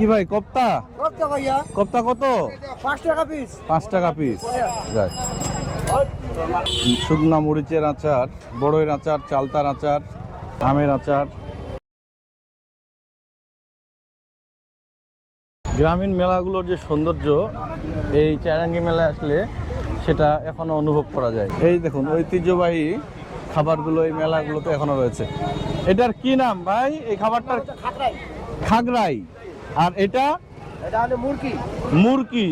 কি ভাই কপ্তা? কত ভাইয়া। কপ্তা কত? পাঁচ টাকা পিস পাঁচ টাকা পিস যাক। শুকনা মরিচের আচার বড়ইয়ের আচার চালতার আচার আমের আচার। গ্রামীণ মেলাগুলোর যে সৌন্দর্য এই চারাঙ্গি মেলায় আসলে সেটা এখনও অনুভব করা যায়। এই দেখুন ঐতিহ্যবাহী খাবারগুলো এই মেলাগুলোতে এখনও রয়েছে। এটার কি নাম ভাই? এই খাবারটার খাগড়াই। আর এটা? এটা হলো মুরগি। মুরকি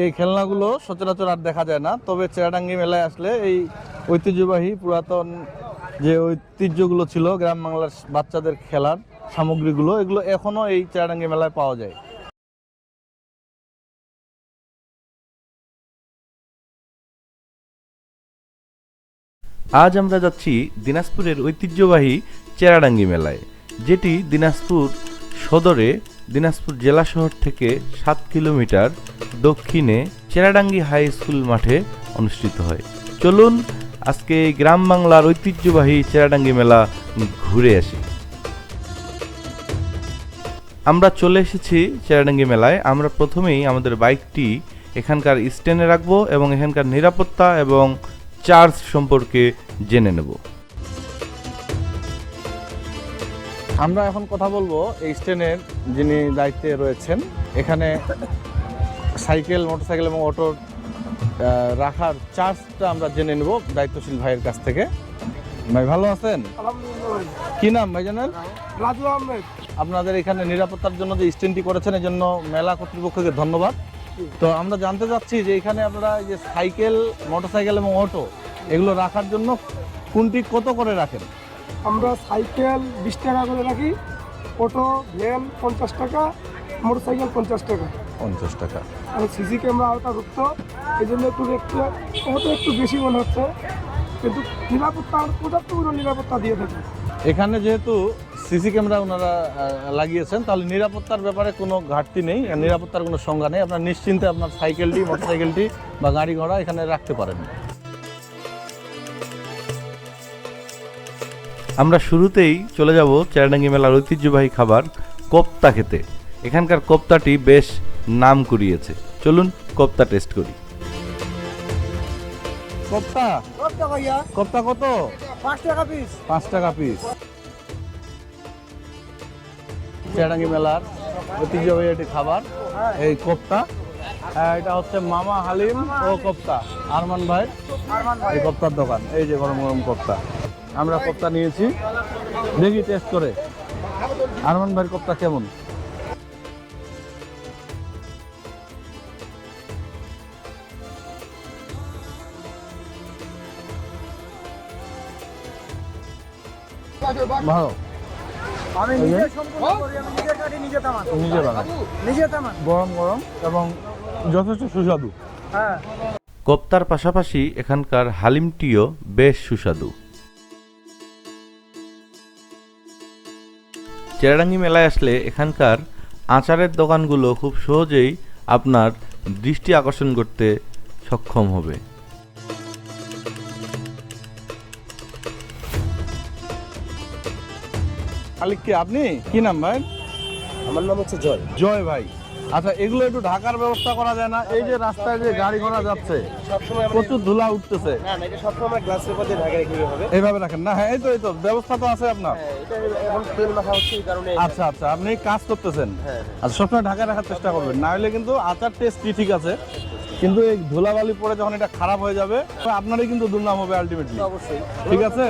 এই খেলনাগুলো সচরাচর আর দেখা যায় না তবে চেরাডাঙ্গি মেলায় আসলে এই ঐতিহ্যবাহী পুরাতন যে ঐতিহ্যগুলো ছিল গ্রাম বাংলার বাচ্চাদের খেলার সামগ্রীগুলো এগুলো এখনও এই চেরাডাঙ্গি মেলায় পাওয়া যায়। আজ আমরা যাচ্ছি দিনাজপুরের ঐতিহ্যবাহী চেরাডাঙ্গি মেলায় যেটি দিনাজপুর সদরে দিনাজপুর জেলা শহর থেকে সাত কিলোমিটার দক্ষিণে চেরাডাঙ্গি হাই স্কুল মাঠে অনুষ্ঠিত হয়। চলুন আজকে গ্রাম বাংলার ঐতিহ্যবাহী চেরাডাঙ্গি মেলা ঘুরে আসি। আমরা চলে এসেছি চেরাডাঙ্গি মেলায়। আমরা প্রথমেই আমাদের বাইকটি এখানকার স্ট্যান্ডে রাখব এবং এখানকার নিরাপত্তা এবং চার্জ সম্পর্কে জেনে নেব। আমরা এখন কথা বলব এই স্ট্যান্ডের যিনি দায়িত্বে রয়েছেন। এখানে সাইকেল মোটরসাইকেল এবং অটোর রাখার চার্জটা আমরা জেনে নেব দায়িত্বশীল ভাইয়ের কাছ থেকে। ভাই ভালো আছেন? কি নাম ভাই জানেন রাজু আহমেদ। আপনাদের এখানে নিরাপত্তার জন্য যে স্ট্যান্ডটি করেছেন এই জন্য মেলা কর্তৃপক্ষকে ধন্যবাদ। তো আমরা জানতে চাচ্ছি যে এখানে আপনারা এই যে সাইকেল মোটরসাইকেল এবং অটো এগুলো রাখার জন্য কোনটি কত করে রাখেন? আমরা সাইকেল বিশ টাকা করে রাখি অটো ভ্যান পঞ্চাশ টাকা মোটর সাইকেল পঞ্চাশ টাকা। পঞ্চাশ টাকা। আর সিসি ক্যামেরা আওতা রুক্ত এই জন্য একটু একটু হয়তো একটু বেশি মনে হচ্ছে কিন্তু নিরাপত্তা পর্যাপ্তপূর্ণ নিরাপত্তা দিয়ে থাকে। এখানে যেহেতু সিসি ক্যামেরা ওনারা লাগিয়েছেন তাহলে নিরাপত্তার ব্যাপারে কোনো ঘাটতি নেই আর নিরাপত্তার কোনো সংজ্ঞা নেই। আপনার নিশ্চিন্তে আপনার সাইকেলটি মোটরসাইকেলটি বা গাড়ি ঘোড়া এখানে রাখতে পারেন। আমরা শুরুতেই চলে যাব চেরাডাঙ্গি মেলার ঐতিহ্যবাহী খাবার কোপ্তা খেতে। এখানকার কোপ্তাটি বেশ নাম কুড়িয়েছে। চলুন কোপ্তা টেস্ট করি। কপ্তা? কপ্তা কত? পাঁচ টাকা পিস। পাঁচ টাকা পিস। চেরাঙ্গি মেলার ঐতিহ্যবাহী একটি খাবার এই কোপ্তা। আহ, এটা হচ্ছে মামা হালিম ও কোপ্তা। আরমান ভাই। এই কোপ্তার দোকান। এই যে গরম গরম কোপ্তা। আমরা কোপ্তা নিয়েছি। দেখি টেস্ট করে। আরমান ভাইয়ের কোপ্তা কেমন? ভালো। আমি নিজে সম্পূর্ণ করি আমি নিজে কাটি নিজে তামান নিজে বানাই। নিজে তামান গরম গরম এবং যথেষ্ট সুস্বাদু। হ্যাঁ। কোপ্তার পাশাপাশি এখানকার হালিমটিও বেশ সুস্বাদু। চেরাডাঙ্গি মেলায় আসলে এখানকার আচারের দোকানগুলো খুব সহজেই আপনার দৃষ্টি আকর্ষণ করতে সক্ষম হবে। মালিক কি আপনি? কি নাম ভাই? আমার নাম হচ্ছে জয়। জয় ভাই। আচ্ছা এগুলো একটু ঢাকার ব্যবস্থা করা যায় না? এই যে রাস্তায় যে গাড়ি ঘোড়া যাচ্ছে প্রচুর ধুলা উঠতেছে। এইভাবে রাখেন? না হ্যাঁ এই তো এই তো ব্যবস্থা তো আছে আপনার। হ্যাঁ, আচ্ছা আচ্ছা আপনি কাজ করতেছেন। হ্যাঁ আচ্ছা সবসময় ঢাকায় রাখার চেষ্টা করবেন। না হলে কিন্তু আচার টেস্টই ঠিক আছে? কিন্তু এই ধুলাবালি পরে যখন এটা খারাপ হয়ে যাবে আপনারই কিন্তু দুর্নাম হবে আলটিমেটলি অবশ্যই। ঠিক আছে?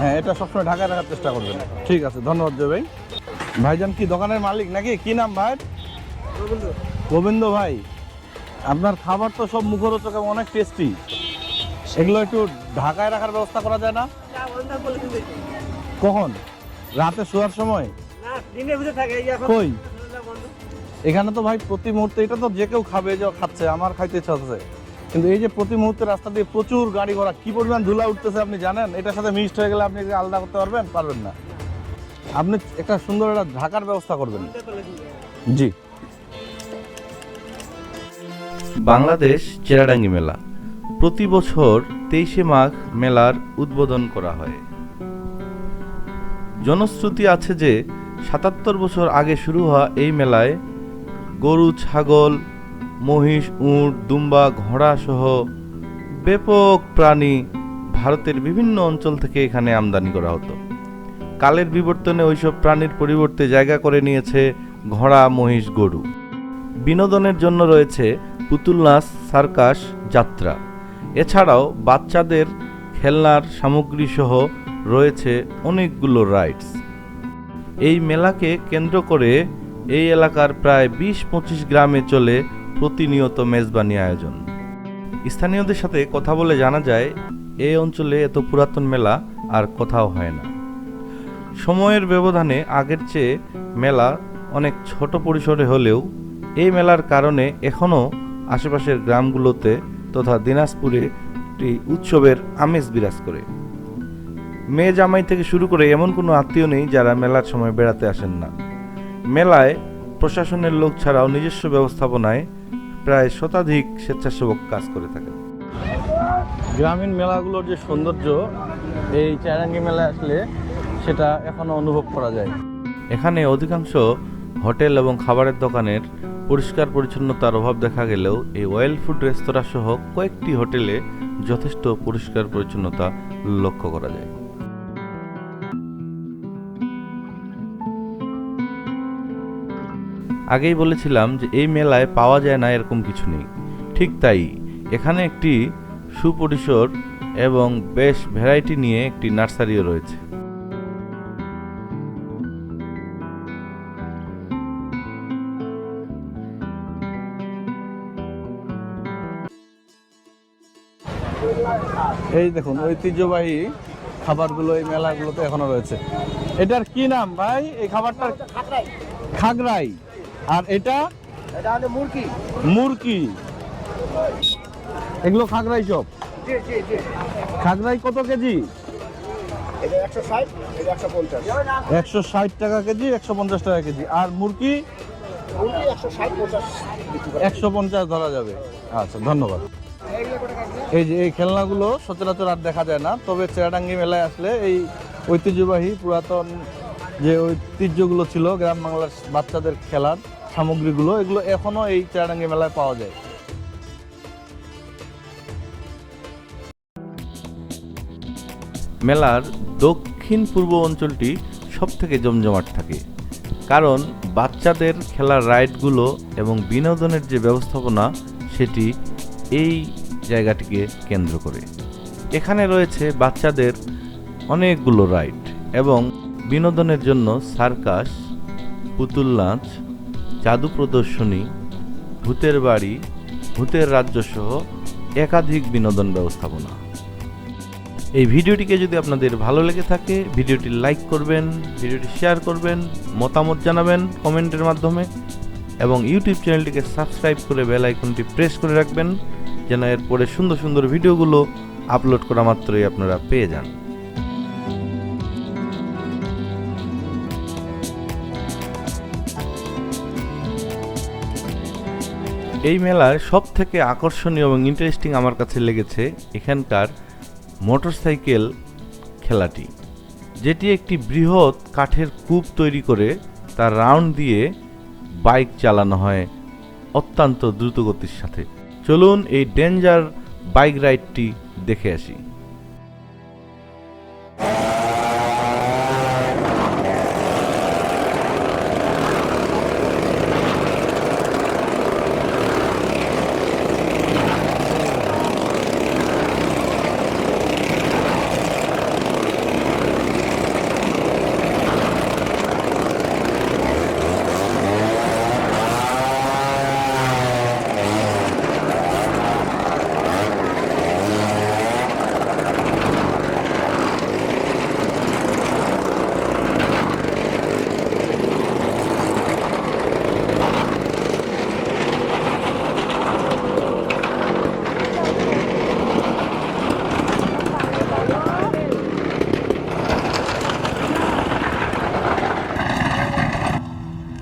হ্যাঁ এটা সবসময় ঢাকায় রাখার চেষ্টা করবেন। ঠিক আছে ধন্যবাদ জয় ভাই। ভাইজান কি দোকানের মালিক নাকি? কি নাম ভাই? গোবিন্দ। ভাই আপনার খাবার তো সব মুখরোচক এবং অনেক টেস্টি এগুলো একটু ঢাকায় রাখার ব্যবস্থা করা যায় না? কখন? রাতে শোয়ার সময়? এখন কই? এখানে তো ভাই প্রতি মুহূর্তে এটা তো যে কেউ খাবে যে খাচ্ছে আমার খাইতে ইচ্ছা আছে। কিন্তু এই যে প্রতি মুহূর্তে রাস্তা দিয়ে প্রচুর গাড়ি ঘোড়া কি পরিমাণ ধুলা উঠতেছে আপনি জানেন? এটার সাথে মিক্সড হয়ে গেলে আপনি আলাদা করতে পারবেন? পারবেন না। আপনি একটা সুন্দর একটা ঢাকার ব্যবস্থা করবেন। জি। বাংলাদেশ চেরাডাঙ্গি মেলা। প্রতি বছর তেইশে মাঘ মেলার উদ্বোধন করা হয়। জনশ্রুতি আছে যে, সাতাত্তর বছর আগে শুরু হওয়া এই মেলায় গরু, ছাগল, মহিষ, উট, দুম্বা, ঘোড়া সহ ব্যাপক প্রাণী ভারতের বিভিন্ন অঞ্চল থেকে এখানে আমদানি করা হতো। কালের বিবর্তনে ওইসব প্রাণীর পরিবর্তে জায়গা করে নিয়েছে ঘোড়া, মহিষ, গরু। বিনোদনের জন্য রয়েছে পুতুল নাচ সার্কাস যাত্রা। এছাড়াও বাচ্চাদের খেলনার সামগ্রী সহ রয়েছে অনেকগুলো রাইডস। এই মেলাকে কেন্দ্র করে এই এলাকার প্রায় বিশ পঁচিশ গ্রামে চলে প্রতিনিয়ত মেজবানি আয়োজন। স্থানীয়দের সাথে কথা বলে জানা যায় এই অঞ্চলে এত পুরাতন মেলা আর কোথাও হয় না। সময়ের ব্যবধানে আগের চেয়ে মেলা অনেক ছোট পরিসরে হলেও এই মেলার কারণে এখনও আশেপাশের গ্রামগুলোতে তথা দিনাজপুরে একটি উৎসবের আমেজ বিরাজ করে। মেয়ে জামাই থেকে শুরু করে এমন কোনো আত্মীয় নেই যারা মেলার সময় বেড়াতে আসেন না। মেলায় প্রশাসনের লোক ছাড়াও নিজস্ব ব্যবস্থাপনায় প্রায় শতাধিক স্বেচ্ছাসেবক কাজ করে থাকেন। গ্রামীণ মেলাগুলোর যে সৌন্দর্য এই চারাঙ্গি মেলায় আসলে সেটা এখনও অনুভব করা যায়। এখানে অধিকাংশ হোটেল এবং খাবারের দোকানের পরিষ্কার পরিচ্ছন্নতার অভাব দেখা গেলেও এই ওয়েল ফুড রেস্তোরাঁ সহ কয়েকটি হোটেলে যথেষ্ট পরিষ্কার পরিচ্ছন্নতা লক্ষ্য করা যায়। আগেই বলেছিলাম যে এই মেলায় পাওয়া যায় না এরকম কিছু নেই। ঠিক তাই, এখানে একটি সুপরিসর এবং বেশ ভ্যারাইটি নিয়ে একটি নার্সারিও রয়েছে। এই দেখুন ঐতিহ্যবাহী খাবারগুলো এই মেলাগুলোতে এখনও রয়েছে। এটার কি নাম ভাই? এই খাবারটার খাগড়াই। আর এটা? মুরগি। মুরকি এগুলো খাগড়াই চপ? খাগড়াই কত কেজি? একশো ষাট টাকা কেজি একশো পঞ্চাশ টাকা কেজি। আর মুরকি মুরগি একশো পঞ্চাশ ধরা যাবে। আচ্ছা ধন্যবাদ। এই যে এই খেলনাগুলো সচরাচর আর দেখা যায় না, তবে চেরাডাঙ্গি মেলায় আসলে এই ঐতিহ্যবাহী পুরাতন যে ঐতিহ্যগুলো ছিল, গ্রাম বাংলার বাচ্চাদের খেলার সামগ্রীগুলো, এগুলো এখনও এই চেরাডাঙ্গি মেলায় পাওয়া যায়। মেলার দক্ষিণ পূর্ব অঞ্চলটি সব থেকে জমজমাট থাকে, কারণ বাচ্চাদের খেলার রাইডগুলো এবং বিনোদনের যে ব্যবস্থাপনা, সেটি এই জায়গাটিকে কেন্দ্র করে। এখানে রয়েছে বাচ্চাদের অনেকগুলো রাইড এবং বিনোদনের জন্য সার্কাস, পুতুল নাচ, জাদু প্রদর্শনী, ভূতের বাড়ি, ভূতের রাজ্য সহ একাধিক বিনোদন ব্যবস্থাপনা। এই ভিডিওটিকে যদি আপনাদের ভালো লেগে থাকে, ভিডিওটি লাইক করবেন, ভিডিওটি শেয়ার করবেন, মতামত জানাবেন কমেন্টের মাধ্যমে এবং ইউটিউব চ্যানেলটিকে সাবস্ক্রাইব করে বেল আইকনটি প্রেস করে রাখবেন। যেন এরপরে সুন্দর সুন্দর ভিডিওগুলো আপলোড করা মাত্রই আপনারা পেয়ে যান। এই মেলার সব থেকে আকর্ষণীয় এবং ইন্টারেস্টিং আমার কাছে লেগেছে এখানকার মোটরসাইকেল খেলাটি, যেটি একটি বৃহৎ কাঠের কূপ তৈরি করে তার রাউন্ড দিয়ে বাইক চালানো হয় অত্যন্ত দ্রুতগতির সাথে। চলুন এই ডেঞ্জার বাইক রাইডটি দেখে আসি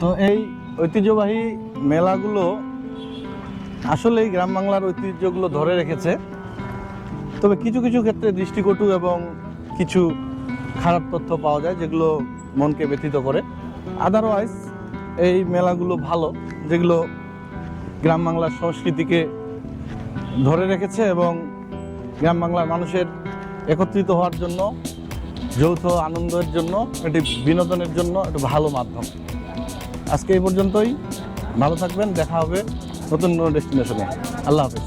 তো এই ঐতিহ্যবাহী মেলাগুলো আসলেই গ্রাম বাংলার ঐতিহ্যগুলো ধরে রেখেছে। তবে কিছু কিছু ক্ষেত্রে দৃষ্টিকটু এবং কিছু খারাপ তথ্য পাওয়া যায় যেগুলো মনকে ব্যথিত করে। আদারওয়াইজ এই মেলাগুলো ভালো, যেগুলো গ্রাম বাংলার সংস্কৃতিকে ধরে রেখেছে এবং গ্রাম বাংলার মানুষের একত্রিত হওয়ার জন্য, যৌথ আনন্দের জন্য এটি বিনোদনের জন্য, একটি ভালো মাধ্যম। আজকে এই পর্যন্তই। ভালো থাকবেন দেখা হবে নতুন কোনো ডেস্টিনেশনে আল্লাহ হাফেজ।